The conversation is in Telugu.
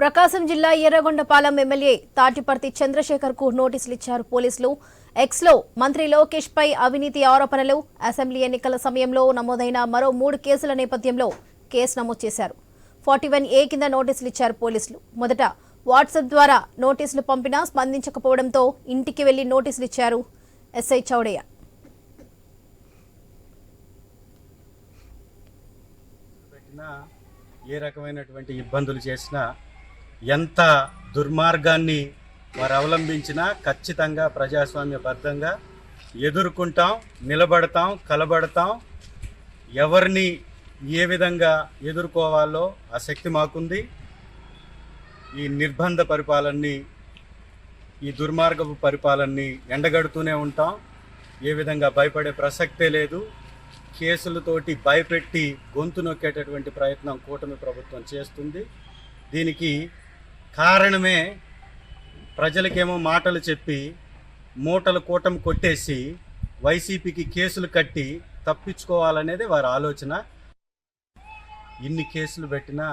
ప్రకాశం జిల్లా ఎర్రగొండపాలెం ఎమ్మెల్యే తాటిపర్తి చంద్రశేఖర్కు నోటీసులు ఇచ్చారు పోలీసులు. ఎక్స్లో మంత్రి లోకేష్ పై అవినీతి ఆరోపణలు. అసెంబ్లీ ఎన్నికల సమయంలో నమోదైన మరో మూడు కేసుల నేపథ్యంలో కేసు నమోదు చేశారు. ఫార్టీ వన్ ఏ కింద నోటీసులు ఇచ్చారు పోలీసులు. మొదట వాట్సాప్ ద్వారా నోటీసులు పంపినా స్పందించకపోవడంతో ఇంటికి వెళ్ళి నోటీసులు ఇచ్చారు ఎస్ఐ చౌడయ్య. ఏ రకమైనటువంటి ఇబ్బందులు చేసినా ఎంత దుర్మార్గాన్ని వారు అవలంబించినా ఖచ్చితంగా ప్రజాస్వామ్యబద్ధంగా ఎదుర్కొంటాం నిలబడతాం కలబడతాం. ఎవరిని ఏ విధంగా ఎదుర్కోవాలో ఆ శక్తి మాకుంది. ఈ నిర్బంధ పరిపాలనని ఈ దుర్మార్గపు పరిపాలనని ఎండగడుతూనే ఉంటాం. ఏ విధంగా భయపడే ప్రసక్తే లేదు. కేసులతోటి భయపెట్టి గొంతు నొక్కేటటువంటి ప్రయత్నం కూటమి ప్రభుత్వం చేస్తుంది. దీనికి కారణమే ప్రజలకేమో మాటలు చెప్పి మూటలు కూటమి కొట్టేసి వైసీపీకి కేసులు కట్టి తప్పించుకోవాలనేది వారి ఆలోచన. ఇన్ని కేసులు పెట్టినా